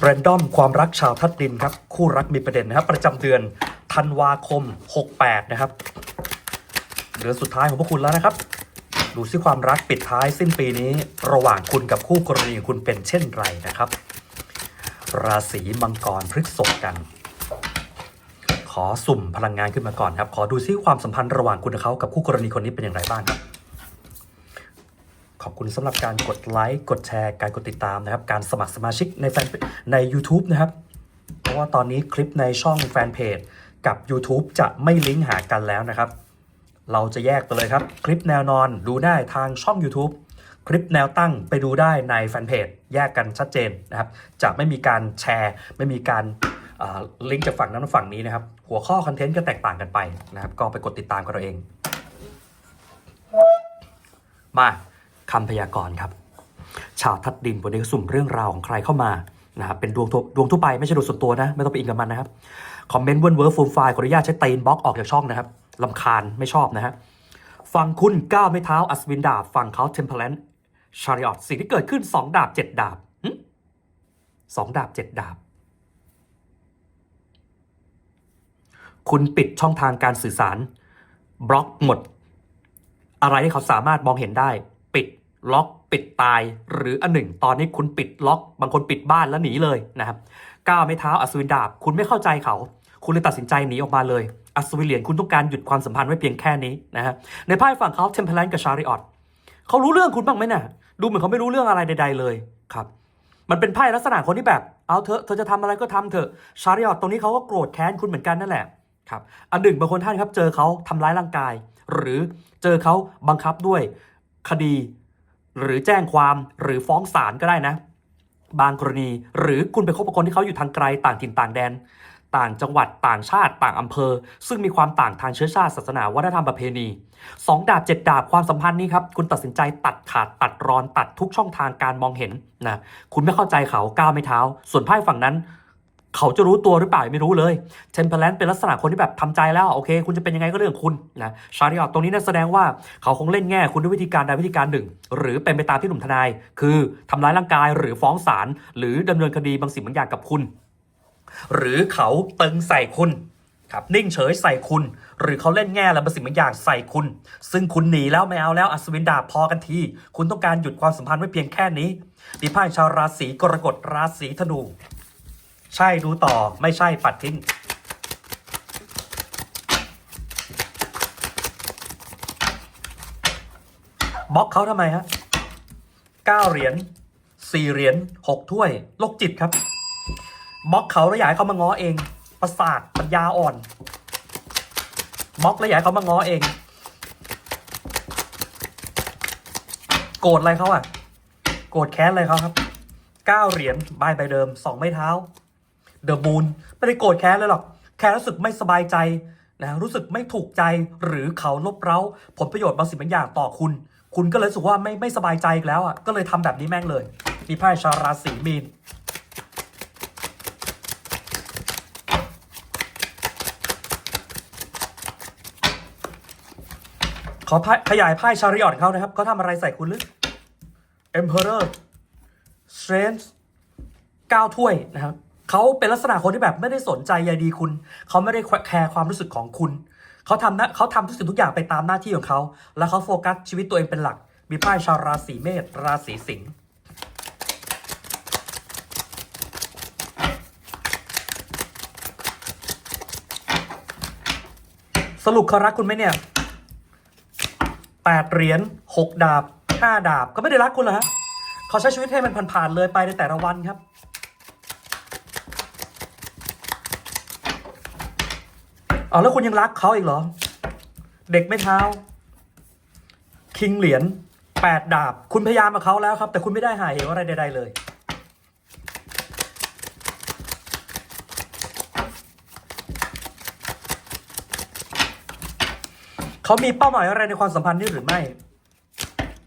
แรนดอมความรักชาวทัดดินครับ คู่รักมีประเด็นนะครับ ประจำเดือนธันวาคม 68 นะครับเดือนสุดท้ายของพวกคุณแล้วนะครับ ดูซิความรักปิดท้ายสิ้นปีนี้ ระหว่างคุณกับคู่กรณีคุณเป็นเช่นไรนะครับ ราศีมังกรพฤษภกัน ขอสุ่มพลังงานขึ้นมาก่อนครับ ขอดูซิความสัมพันธ์ระหว่างคุณกับเขากับคู่กรณีคนนี้เป็นอย่างไรบ้างครับ ขอบคุณสำหรับการกดไลค์กดแชร์การกดติดตามนะครับ การสมัครสมาชิกในแฟนใน YouTube นะครับ เพราะว่าตอนนี้คลิปในช่องแฟนเพจกับ YouTube จะไม่ลิงก์หากันแล้วนะครับ เราจะแยกไปเลยครับ คลิปแนวนอนดูได้ทางช่อง YouTube คลิปแนวตั้งไปดูได้ในแฟนเพจแยกกันชัดเจนนะครับ จะไม่มีการแชร์ ไม่มีการาลิงก์จากฝั่งนั้นฝั่งนี้นะครับ หัวข้อคอนเทนต์ก็แตกต่างกันไปนะครับ ก็ไปกดติดตามกันเราเอง มา คำพยากรณ์ครับ ชาวทัดดินวันนี้ก็สุ่มเรื่องราวของใครเข้ามานะครับเป็นดวงทั่วดวงทั่วไปไม่ใช่ดวงส่วนตัวนะ ไม่ต้องไปอิงกับมันนะครับ คอมเมนต์เวิร์นเวิร์ฟูมไฟล์ขออนุญาตใช้ตีนบล็อกออกจากช่องนะครับลำคาญไม่ชอบนะฮะฝั่งคุณก้าวไม่เท้าอัศวินดาบฝั่งเขาเทมเพลนชาริออตสิ่งที่เกิดขึ้น 2 ดาบ 7 ดาบสองดาบ 7 ดาบ คุณปิดช่องทางการสื่อสาร บล็อกหมด อะไรที่เขาสามารถมองเห็นได้ ล็อกปิดตายหรืออันหนึ่ง ตอนนี้คุณปิดล็อก บางคนปิดบ้านแล้วหนีเลยนะครับก้าวไม่เท้าอัศวินดาบ คุณไม่เข้าใจเขา คุณเลยตัดสินใจหนีออกมาเลย อัศวินเหรียญคุณต้องการหยุดความสัมพันธ์ไว้เพียงแค่นี้นะฮะในไพ่ฝั่งเขาเทมเพลนกับชาริออตเขารู้เรื่องคุณบ้างไหมน่ะดูเหมือนเขาไม่รู้เรื่องอะไรใด ๆ เลยครับมันเป็นไพ่ลักษณะคนที่แบบ เอาเถอะเธอจะทำอะไรก็ทำเถอะ ชาริออตตรงนี้เขาก็โกรธแค้นคุณเหมือนกันนั่นแหละครับอันหนึ่งบางคนท่านครับเจอเขาทำร้ายร่างกาย หรือเจอเขาบังคับด้วยคดี หรือแจ้งความหรือฟ้องศาลก็ได้นะ บางกรณีหรือคุณไปคบกับคนที่เขาอยู่ทางไกลต่างถิ่นต่างแดน ต่างจังหวัดต่างชาติต่างอำเภอ ซึ่งมีความต่างทางเชื้อชาติศาสนาวัฒนธรรมประเพณีสองดาบเจ็ดดาบความสัมพันธ์นี้ครับคุณตัดสินใจตัดขาดตัดรอนตัดทุกช่องทางการมองเห็นนะคุณไม่เข้าใจเขาก้าวไม่เท้า ส่วนไพ่ฝั่งนั้น เขาจะรู้ตัวหรือเปล่าไม่รู้เลยเทมเพลนเป็นลักษณะคนที่แบบทำใจแล้วโอเค คุณจะเป็นยังไงก็เรื่องคุณนะชาริออตตรงนี้นั่นแสดงว่าเขาคงเล่นแง่คุณด้วยวิธีการใดวิธีการหนึ่ง หรือเป็นไปตามที่หนุ่มทนาย คือทำร้ายร่างกายหรือฟ้องศาลหรือดำเนินคดีบางสิ่งบางอย่างกับคุณ หรือเขาตึงใส่คุณครับนิ่งเฉยใส่คุณ หรือเขาเล่นแง่และบางสิ่งบางอย่างใส่คุณ ซึ่งคุณหนีแล้วไม่เอาแล้วอัศวินดาพอกันที คุณต้องการหยุดความสัมพันธ์ไว้เพียงแค่นี้ดีพ่ายชาวราศีกรกฎราศีธนู ใช่ดูต่อไม่ใช่ปัดทิ้ง บล็อกเขาทำไมฮะเก้าเหรียญสี่เหรียญหกถ้วยโรคจิตครับบล็อกเขาแล้วอยากให้เขามาง้อเอง ประสาทปัญญาอ่อนบล็อกแล้วอยากให้เขามาง้อเอง โกรธอะไรเขาอะโกรธแค้นอะไรเขาครับเก้าเหรียญใบใบเดิมสองไม้เท้า เดอะมูนไม่ได้โกรธแค้นเลยหรอก แค่รู้สึกไม่สบายใจนะรู้สึกไม่ถูกใจหรือเขาลบเร้า ผลประโยชน์บางสิ่งบางอย่างต่อคุณ คุณก็เลยรู้สึกว่าไม่ไม่สบายใจอีกแล้วอะก็เลยทำแบบนี้แม่งเลย มีไพ่ชาราศีมีนขอพขยายไพ่ชาริออตเขานะครับเขาทำอะไรใส่คุณหรือ Emperor Strange ก้าถ้วยนะครับ เขาเป็นลักษณะคนที่แบบไม่ได้สนใจใยดีคุณ เขาไม่ได้แคร์ความรู้สึกของคุณ เขาทำนะเขาทำทุกสิ่งทุกอย่างไปตามหน้าที่ของเขา แล้วเขาโฟกัสชีวิตตัวเองเป็นหลัก มีไพ่ชาวราศีเมษราศีสิงห์สรุปเขารักคุณไหมเนี่ยแปดเหรียญหกดาบห้าดาบ ก็ไม่ได้รักคุณเหรอฮะเขาใช้ชีวิตให้มันผ่านๆเลยไปในแต่ละวันครับ เอาแล้วคุณยังรักเขาอีกเหรอ เด็กไม่เท้า คิงเหรียญแปดดาบ คุณพยายามกับเขาแล้วครับ แต่คุณไม่ได้หายเหวอะไรใดๆเลย เขามีเป้าหมายอะไรในความสัมพันธ์นี้หรือไม่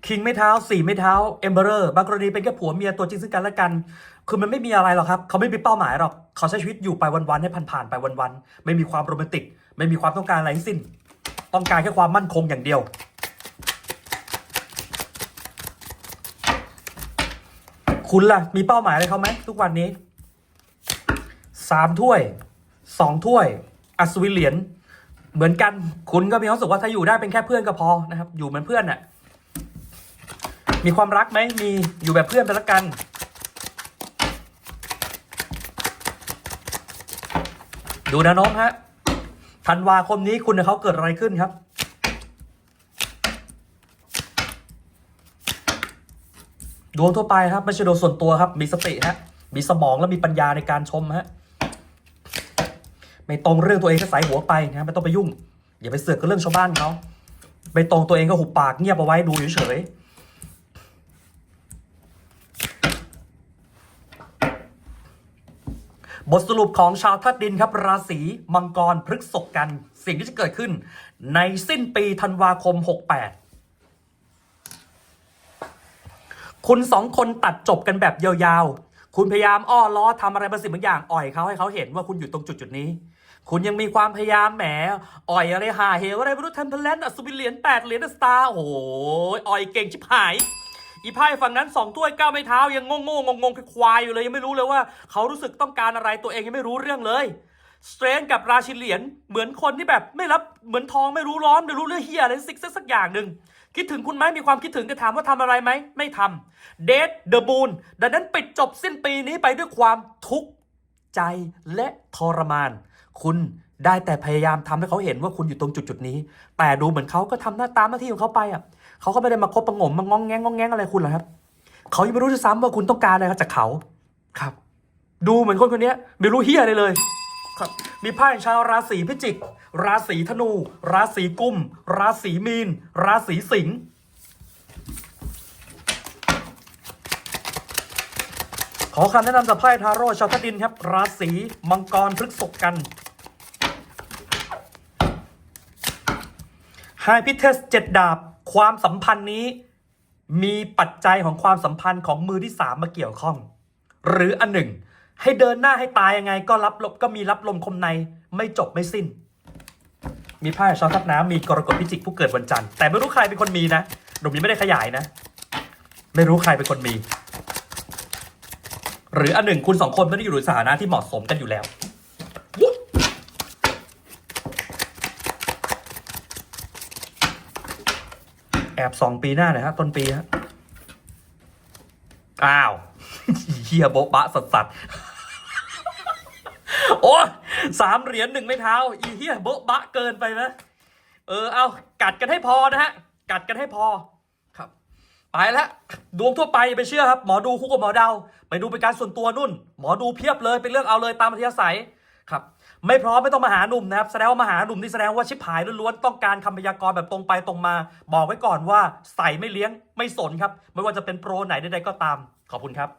คิงไม่เท้าสี่ไม่เท้าเอมเบอร์บางกรณีเป็นแค่ผัวเมียตัวจริงซึ่งกันและกัน คือมันไม่มีอะไรหรอกครับ เขาไม่มีเป้าหมายหรอก เขาใช้ชีวิตอยู่ไปวันๆให้ผ่านๆไปวันๆไม่มีความโรแมนติก ไม่มีความต้องการอะไรทั้งสิ้น ต้องการแค่ความมั่นคงอย่างเดียวคุณล่ะ มีเป้าหมายอะไรเขาไหมทุกวันนี้สามถ้วยสองถ้วย อัศวินเหรียญเหมือนกัน คุณก็มีความสึกว่าถ้าอยู่ได้เป็นแค่เพื่อนก็พอนะครับ อยู่เหมือนเพื่อนน่ะ มีความรักไหมมีอยู่แบบเพื่อนไปละกัน ดูนะน้องฮะธันวาคมนี้คุณกับเขาเกิดอะไรขึ้นครับ ดวงทั่วไปครับไม่ใช่ดวงส่วนตัวครับ มีสติฮะ มีสมองและมีปัญญาในการชมฮะ ไม่ตรงเรื่องตัวเองก็ใส่หัวไปนะไม่ต้องไปยุ่ง อย่าไปเสือกกับเรื่องชาวบ้านเขาไม่ตรงตัวเองก็หุบปากเงียบเอาไว้ดูเฉยๆ บทสรุปของชาวธาตุดินครับ ราศีมังกรพฤกษกกัน สิ่งที่จะเกิดขึ้น ในสิ้นปีธันวาคม 68 คุณสองคนตัดจบกันแบบยาวๆ คุณพยายามอ้อล้อทำอะไรบางสิ่งบางอย่าง อ่อยเขาให้เขาเห็นว่าคุณอยู่ตรงจุดจุดนี้ คุณยังมีความพยายามแหม อ่อยอะไรหาเหวอะไรไม่รู้เทมเพลนอัศวินเหรียญแปดเหรียญสตาร์โอ้โหอ่อยเก่งชิบหาย อีไพ่ฝั่งนั้นสองถ้วยก้าวไม่เท้ายังงงงงงงๆควายอยู่เลยยังไม่รู้เลยว่า เขารู้สึกต้องการอะไรตัวเองยังไม่รู้เรื่องเลยสเตรนกับราชินเหรียญเหมือนคนที่แบบไม่รับเหมือนทองไม่รู้ร้อนไม่รู้เรื่องเฮียอะไรสักสักอย่างหนึ่งคิดถึงคุณไหมมีความคิดถึงจะถามว่าทำอะไรไหมไม่ทำเดทเดอะมูนดังนั้นปิดจบสิ้นปีนี้ไปด้วยความทุกข์ใจและทรมาน คุณได้แต่พยายามทำให้เขาเห็นว่าคุณอยู่ตรงจุดจุดนี้ แต่ดูเหมือนเขาก็ทำหน้าตามหน้าที่ของเขาไปอะ เขาก็ไม่ได้มาคบประหงมมางองแงงงองแงงอะไรคุณหรอกครับ เขายังไม่รู้ด้วยซ้ำว่าคุณต้องการอะไรครับจากเขาครับ ดูเหมือนคนคนเนี้ยไม่รู้เฮียอะไรเลยครับมีไพ่ชาวราศีพิจิก ราศีธนู ราศีกุม ราศีมีน ราศีสิงห์ขอคำแนะนำจากไพ่ทาโร่ชาวธาตุดินครับ ราศีมังกรพฤกษกกันไฮพิเทสเจ็ดดาบ ความสัมพันธ์นี้มีปัจจัยของความสัมพันธ์ของมือที่สามมาเกี่ยวข้อง หรืออันหนึ่ง ให้เดินหน้าให้ตายยังไง ก็รับลมก็มีรับลมคมในไม่จบไม่สิ้น มีไพ่ชาวทัพน้ำมีกรกฎพิจิกผู้เกิดวันจันทร์แต่ไม่รู้ใครเป็นคนมีนะหนุ่มนี้ไม่ได้ขยายนะ ไม่รู้ใครเป็นคนมี หรืออันหนึ่งคุณสองคนไม่ได้อยู่ในสถานะที่เหมาะสมกันอยู่แล้ว แอบสองปีหน้าหน่อยฮะต้นปีฮะอ้าวเฮียโบ๊ะบะสัสสัสโอ้สามเหรียญหนึ่งไม่เท้าอีเฮียโบ๊ะบะเกินไปนะเออเอากัดกันให้พอนะฮะ กัดกันให้พอครับ ไปแล้วดวงทั่วไปไปเชื่อครับ หมอดูคู่กับหมอเดา ไปดูเป็นการส่วนตัวนุ่น หมอดูเพียบเลยไปเลือกเอาเลยตามอัธยาศัย ครับไม่พร้อมไม่ต้องมาหาหนุ่มนะครับแสดงว่ามาหาหนุ่มนี่แสดงว่าชิบหายล้วนๆต้องการคำพยากรณ์แบบตรงไปตรงมา บอกไว้ก่อนว่าใส่ไม่เลี้ยงไม่สนครับ ไม่ว่าจะเป็นโปรไหนใดๆก็ตาม ขอบคุณครับ